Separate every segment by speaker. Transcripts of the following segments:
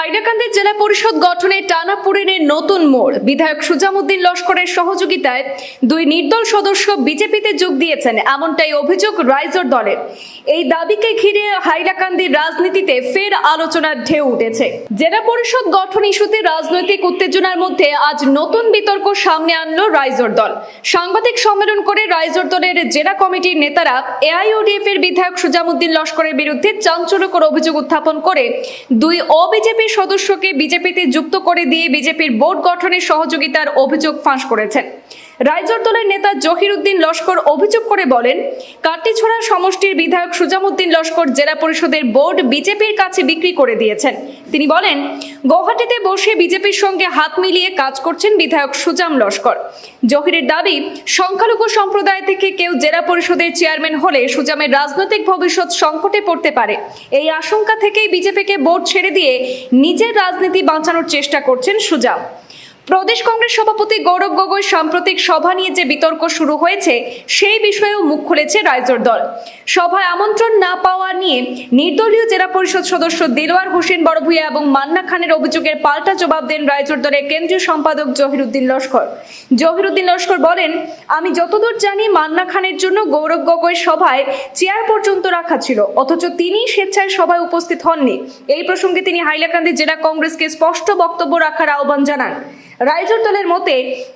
Speaker 1: হাইলাকান্দি জেলা পরিষদ গঠনে টানাপোড়েনে নতুন মোড়। বিধায়ক সুজামুদ্দিন লস্করের সহযোগিতায় দুই নির্দল সদস্য বিজেপিতে যোগ দিয়েছেন, এমনটাই অভিযোগ রাইজর দলের। এই দাবিকে ঘিরে হাইলাকান্দির রাজনীতিতে ফের আলোচনার ঢেউ উঠেছে। জেলা পরিষদ গঠন ইস্যুতে রাজনৈতিক উত্তেজনার মধ্যে আজ নতুন বিতর্ক সামনে আনলো রাইজর দল। সাংবাদিক সম্মেলন করে রাইজর দলের জেলা কমিটির নেতারা এআইওডিএফ এর বিধায়ক সুজামুদ্দিন লস্করের বিরুদ্ধে চাঞ্চল্যকর অভিযোগ উত্থাপন করে দুই অবিজেপি সদস্যকে বিজেপিতে যুক্ত করে দিয়ে বিজেপির বোর্ড গঠনে সহযোগিতার অভিযোগ ফাঁস করেছেন। রাইজর দলের নেতা জহির উদ্দিন লস্কর অভিযোগ করে বলেন কাটিছড়া সমষ্টির বিধায়ক সুজামুদ্দিন লস্কর জেলা পরিষদের বোর্ড বিজেপির কাছে বিক্রি করে দিয়েছেন। তিনি বলেন, গৌহাটিতে বসে বিজেপির সঙ্গে হাত মিলিয়ে কাজ করছেন বিধায়ক সুজাম লস্কর। জহিরের দাবি, সংখ্যালঘু সম্প্রদায় থেকে কেউ জেলা পরিষদের চেয়ারম্যান হলে সুজামের রাজনৈতিক ভবিষ্যৎ সংকটে পড়তে পারে। এই আশঙ্কা থেকেই বিজেপিকে বোর্ড ছেড়ে দিয়ে নিজের রাজনীতি বাঁচানোর চেষ্টা করছেন সুজাম। প্রদেশ কংগ্রেস সভাপতি গৌরব গগৈ সাম্প্রতিক সভা নিয়ে যে বিতর্ক শুরু হয়েছে, সেই বিষয়েও মুখ খুলেছে রাইজর দল। সভায় আমন্ত্রণ না পাওয়া নিয়ে নির্দলীয় জেলা পরিষদ সদস্য দিলওয়ার হোসেন বড়ভূয়া এবং মান্না খানের অভিযোগের পাল্টা জবাব দেন রাইজর দলের কেন্দ্রীয় সম্পাদক জহিরুদ্দিন লস্কর। জহিরুদ্দিন লস্কর বলেন, আমি যতদূর জানি মান্না খানের জন্য গৌরব গগৈ সভায় চেয়ার পর্যন্ত রাখা ছিল, অথচ তিনি স্বেচ্ছায় সভায় উপস্থিত হননি। এই প্রসঙ্গে তিনি হাইলাকান্দি জেলা কংগ্রেসকে স্পষ্ট বক্তব্য রাখার আহ্বান জানান। রাইজর দলের মতে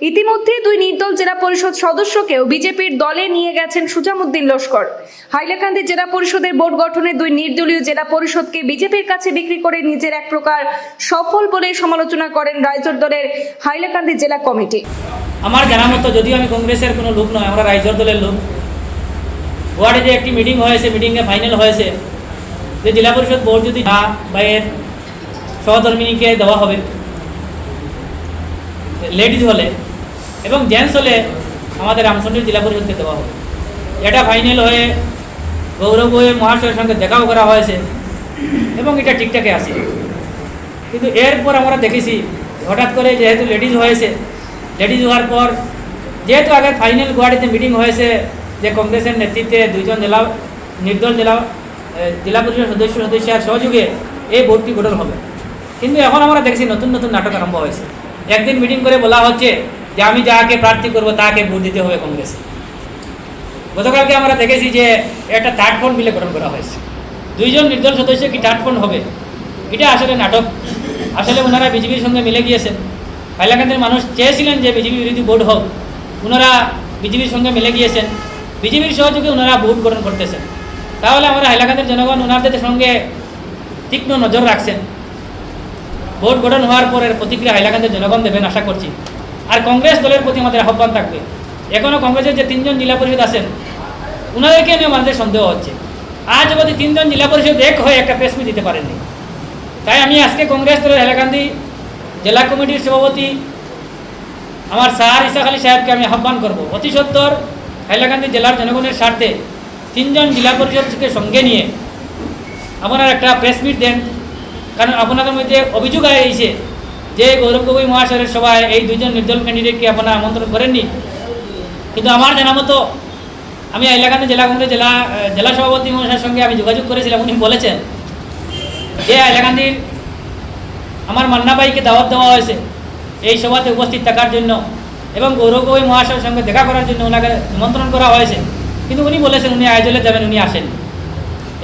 Speaker 1: ইতিমধ্যে দুই নির্দল জেলা পরিষদ সদস্যকেও বিজেপির দলে নিয়ে গেছেন সুজামুদ্দিন লস্কর। হাইলাকান্দি জেলা পরিষদের বোর্ড গঠনে দুই নির্দলীয় জেলা পরিষদকে বিজেপির কাছে বিক্রি করে নিজের এক প্রকার সফল বলে সমালোচনা করেন রাইজর দলের হাইলাকান্দি জেলা কমিটি।
Speaker 2: আমার জানা মতো যদিও আমি কংগ্রেসের কোনো লোক নয়, আমরা রাইজর দলের লোক। ওয়ার্ডে যে একটি মিটিং হয়েছে মিটিংয়ে ফাইনাল হয়েছে, যে জেলা পরিষদ বোর্ড যদি বা এর সহধর্মিনীকে দেওয়া হবে লেডিজ হলে এবং জেন্টস হলে আমাদের রামচন্দ্রের জেলা পরিষদকে দেওয়া হবে। এটা ফাইনাল হয়ে গৌরব হয়ে মহাশয়ের সঙ্গে দেখাও করা হয়েছে এবং এটা ঠিকঠাকই আছে। কিন্তু এরপর আমরা দেখেছি, হঠাৎ করে যেহেতু লেডিজ হয়েছে লেডিজ হওয়ার পর যেহেতু আগে ফাইনাল গুয়াহাটিতে মিটিং হয়েছে যে কংগ্রেসের নেতৃত্বে দুইজন জেলা, নির্দল জেলা জেলা পরিষদ সদস্য, সদস্যের সহযোগে এই বোর্ডটি গঠন হবে। কিন্তু এখন আমরা দেখছি নতুন নতুন নাটক আরম্ভ হয়েছে। একদিন মিটিং করে বলা হচ্ছে যে আমি যাকে প্রার্থী করব তাকে ভোট দিতে হবে কংগ্রেসে। গতকালকে আমরা দেখেছি যে একটা থার্ড ফোন মিলে গঠন করা হয়েছে। দুইজন নির্দল সদস্য কি থার্ড ফোন হবে? এটা আসলে নাটক। আসলে ওনারা বিজেপির সঙ্গে মিলে গিয়েছেন। হাইলাকান্দির মানুষ চেয়েছিলেন যে বিজেপি বিরোধী বোর্ড হোক। ওনারা বিজেপির সঙ্গে মিলে গিয়েছেন। বিজেপির সহযোগে ওনারা ভোট গঠন করতেছেন। তাহলে আমরা হাইলাকান্দির জনগণ ওনাদের সঙ্গে তীক্ষ্ণ নজর রাখছেন। ভোট গঠন হওয়ার পরের প্রতিক্রিয়া হাইলাকান্দির জনগণ দেবেন আশা করছি। আর কংগ্রেস দলের প্রতি আমাদের আহ্বান থাকবে। এখনও কংগ্রেসের যে তিনজন জেলা পরিষদ আছেন ওনাদেরকে নিয়ে আমাদের সন্দেহ হচ্ছে? আজ অবধি তিনজন জেলা পরিষদ এক হয়ে একটা প্রেস মিট দিতে পারেননি, তাই আমি আজকে কংগ্রেস দলের হাইলাকান্দি জেলা কমিটির সভাপতি আমার স্যার ইসাক আলী সাহেবকে আমি আহ্বান করব। অতি সত্তর হাইলাকান্দি জেলার জনগণের স্বার্থে তিনজন জেলা পরিষদকে সঙ্গে নিয়ে আপনারা একটা প্রেস মিট দেন। কারণ আপনাদের মধ্যে অভিযোগ এসেছে যে গৌরব গগৈ মহাশয়ের সভায় এই দুজন নির্দল ক্যান্ডিডেটকে আপনারা আমন্ত্রণ করেননি। কিন্তু আমার জানা মতো আমি হাইলাকান্দি জেলা কংগ্রেস জেলা জেলা সভাপতি মহাশয়ের সঙ্গে আমি যোগাযোগ করেছিলাম, উনি বলেছেন যে হাইলাকান্দির আমার মান্নাবাইকে দাওয়াত দেওয়া হয়েছে এই সভাতে উপস্থিত থাকার জন্য এবং গৌরব গগৈ মহাশয়ের সঙ্গে দেখা করার জন্য ওনাকে নিমন্ত্রণ করা হয়েছে। কিন্তু উনি বলেছেন উনি আয়োজনে যাবেন, উনি আসেন।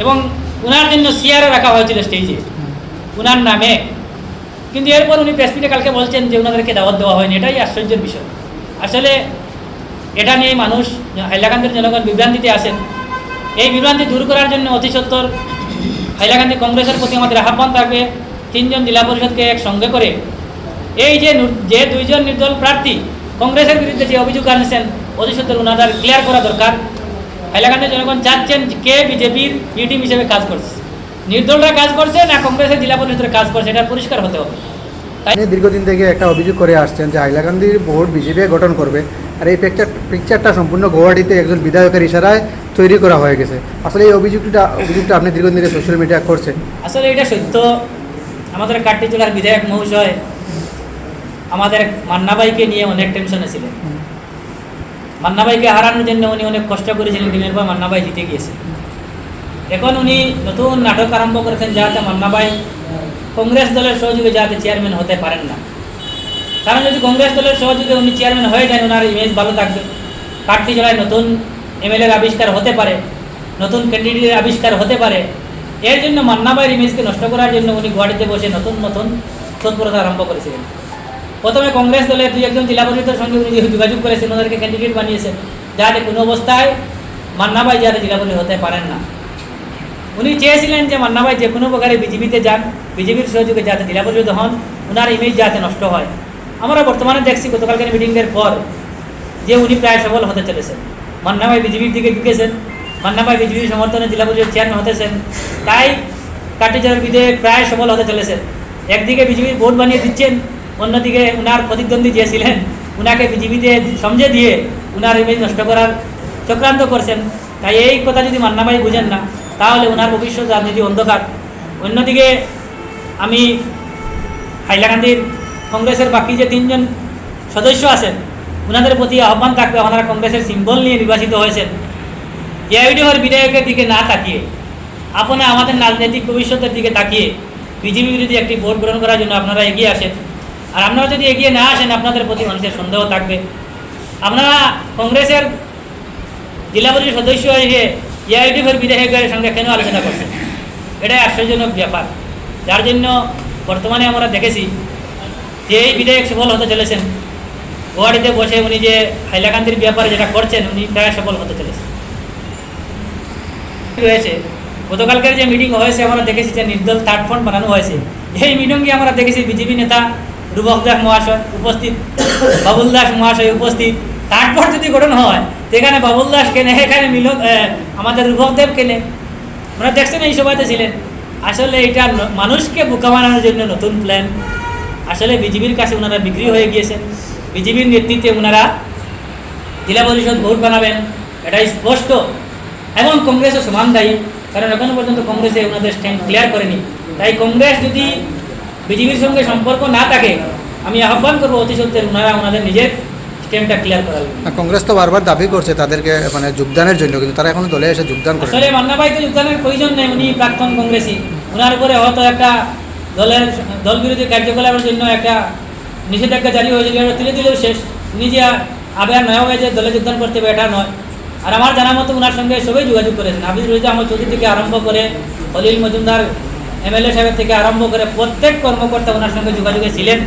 Speaker 2: এবং ওনার জন্য সিয়ারও রাখা হয়েছিল স্টেজে ওনার নামে। কিন্তু এরপর উনি প্রেসমিটে কালকে বলছেন যে ওনাদেরকে দাওয়াত দেওয়া হয়নি, এটাই আশ্চর্যের বিষয়। আসলে এটা নিয়ে মানুষ, হাইলাকান্দির জনগণ বিভ্রান্তিতে আসেন এই বিভ্রান্তি দূর করার জন্য অতি সত্তর হাইলাকান্দি কংগ্রেসের প্রতি আমাদের আহ্বান থাকবে তিনজন জেলা পরিষদকে এক সঙ্গে করে। এই যে যে দুইজন নির্দল প্রার্থী কংগ্রেসের বিরুদ্ধে যে অভিযোগ আনছেন, অতি সত্তর ওনাদের ক্লিয়ার করা দরকার। হাইলাকান্দির জনগণ চাচ্ছেন কে বিজেপির বি টিম হিসেবে কাজ করছে। নির্দলরা কাজ করছে না কংগ্রেসের জেলা পরিষদের কাজ করছে এটা পরিষ্কার হতে হবে।
Speaker 3: দীর্ঘদিন থেকে একটা অভিযোগ করে আসছেন যে হাইলাকান্দির বোর্ড বিজেপি গঠন করবে। আর এই পিকচার পিকচারটা সম্পূর্ণ গৌহাটিতে একজন বিধায়কের ইশারায় তৈরি করা হয়ে গেছে। আসলে এই অভিযোগটা অভিযোগটা আপনি দীর্ঘদিন ধরে সোশ্যাল মিডিয়া করছেন।
Speaker 2: আসলে এটা সত্য। আমাদের কাটিচুলার বিধায়ক মহাশয় আমাদের মান্নাবাইকে নিয়ে অনেক টেনশনে ছিলেন। মান্নাবাইকে হারানোর জন্য উনি অনেক কষ্ট করেছিলেন দিনের পর মান্নাবাই জিতে গিয়েছে। এখন উনি নতুন নাটক আরম্ভ করেছেন যাতে মান্নাবাই কংগ্রেস দলের সহযোগে যাতে চেয়ারম্যান হতে পারেন না। কারণ যদি কংগ্রেস দলের সহযোগে উনি চেয়ারম্যান হয়ে যান ওনার ইমেজ ভালো থাকবে। কাটতি জেলায় নতুন এমএলএর আবিষ্কার হতে পারে, নতুন ক্যান্ডিডেটের আবিষ্কার হতে পারে। এর জন্য মান্নাবাইয়ের ইমেজকে নষ্ট করার জন্য উনি গুয়াহাটিতে বসে নতুন নতুন তৎপরতা আরম্ভ করেছিলেন। প্রথমে কংগ্রেস দলের দুই একজন জেলা পরিষদের সঙ্গে উনি যোগাযোগ করেছেন, ওনাদেরকে ক্যান্ডিডেট বানিয়েছেন, যাতে কোনো অবস্থায় মান্নাবাই যাতে জেলা পরিষদ হতে পারেন না। উনি চেয়েছিলেন যে মান্নাবাই যে কোনো প্রকারে বিজেপিতে যান, বিজেপির সহযোগে যাতে জেলা পরিষদ হন ওনার ইমেজ যাতে নষ্ট হয়। আমরা বর্তমানে দেখছি, গতকালকের মিটিংয়ের পর যে উনি প্রায় সফল হতে চলেছেন। মান্নাবাই বিজেপির দিকে ঢুকেছেন মান্নাবাই বিজেপির সমর্থনে জেলা পরিষদ চেয়ারম্যান হতেছেন তাই কাটিচারের বিধেয়ক প্রায় সফল হতে চলেছেন। একদিকে বিজেপির ভোট বানিয়ে দিচ্ছেন, অন্যদিকে উনার প্রতিদ্বন্দ্বী যে ছিলেন, উনাকে বিজেপিতে সমঝে দিয়ে উনার ইমেজ নষ্ট করার চক্রান্ত করছেন। তাই এই কথা যদি মান্নাবাই বুঝেন না, তাহলে ওনার ভবিষ্যৎ রাজনীতি অন্ধকার। অন্যদিকে আমি হাইলাকান্দির কংগ্রেসের বাকি যে তিনজন সদস্য আছেন ওনাদের প্রতি আহ্বান থাকবে ওনারা কংগ্রেসের সিম্বল নিয়ে নির্বাচিত হয়েছেন। এআইডিওর বিধায়কের দিকে না তাকিয়ে, আপনি আমাদের রাজনৈতিক ভবিষ্যতের দিকে তাকিয়ে বিজেপি বিরোধী একটি ভোট গ্রহণ করার জন্য আপনারা এগিয়ে আসেন। আর আপনারা যদি এগিয়ে না আসেন, আপনাদের প্রতি মানুষের সন্দেহ থাকবে। আপনারা কংগ্রেসের জেলা পরিষদ সদস্য হয়ে এআইডিএফের বিধায়কের সঙ্গে কেন আলোচনা করছেন এটাই আশ্চর্যজনক ব্যাপার। যার জন্য বর্তমানে আমরা দেখেছি যে এই বিধায়ক সফল হতে চলেছেন। গুয়াহাটিতে বসে উনি যে হাইলাকান্দির ব্যাপারে যেটা করছেন, উনি প্রায় সফল হতে চলেছেন। রয়েছে। গতকালকের যে মিটিং হয়েছে, আমরা দেখেছি যে নির্দল থার্ড ফ্রন্ট বানানো হয়েছে। এই মিটিংয়ে আমরা দেখেছি বিজেপি নেতা রূপক দাস মহাশয় উপস্থিত, বাবুল দাস মহাশয় উপস্থিত। তারপর যদি গঠন হয় সেখানে বাবুল দাস কেনে, এখানে মিলন আমাদের রূপক দেব কেনে। আমরা দেখছেন এই সভাতে ছিলেন। আসলে এটা মানুষকে বোকা বানানোর জন্য নতুন প্ল্যান আসলে বিজেপির কাছে ওনারা বিক্রি হয়ে গিয়েছেন বিজেপির নেতৃত্বে ওনারা জেলা পরিষদ ভোট বানাবেন, এটাই স্পষ্ট। এবং কংগ্রেসও সমান দায়ী, কারণ এখনও পর্যন্ত কংগ্রেসে ওনাদের স্ট্যান্ড ক্লিয়ার করেনি। তাই কংগ্রেস যদি বিজেপির সঙ্গে সম্পর্ক না থাকে, আমি আহ্বান করব অতি সত্ত্বের ওনারা ওনাদের নিজের স্ট্যান্ডটা ক্লিয়ার
Speaker 3: আর কংগ্রেস তো বারবার দাবি করছে তাদেরকে মানে যোগদানের জন্য কিন্তু তারা এখন দলে এসে যোগদান করে
Speaker 2: আসলে মান্নাবাই তো যোগদানের প্রয়োজন নেই উনি প্রাক্তন কংগ্রেসী। ওনার উপরে হয়তো একটা দলের দল বিরোধী কার্যকলাপের জন্য একটা নিষেধাজ্ঞা জারি হয়েছিল এটা তুলে দিলেও শেষ। উনি যে আবার নয় হয়ে যে দলে যোগদান করতে হবে এটা নয়। আর আমার জানা মতো ওনার সঙ্গে সবাই যোগাযোগ করেছেন। হাফিজ রোহিত আমার চৌধুরী থেকে আরম্ভ করে খলিল মজুমদার এমএলএ সাহেবের থেকে আরম্ভ করে প্রত্যেক কর্মকর্তা ওনার সঙ্গে যোগাযোগে ছিলেন।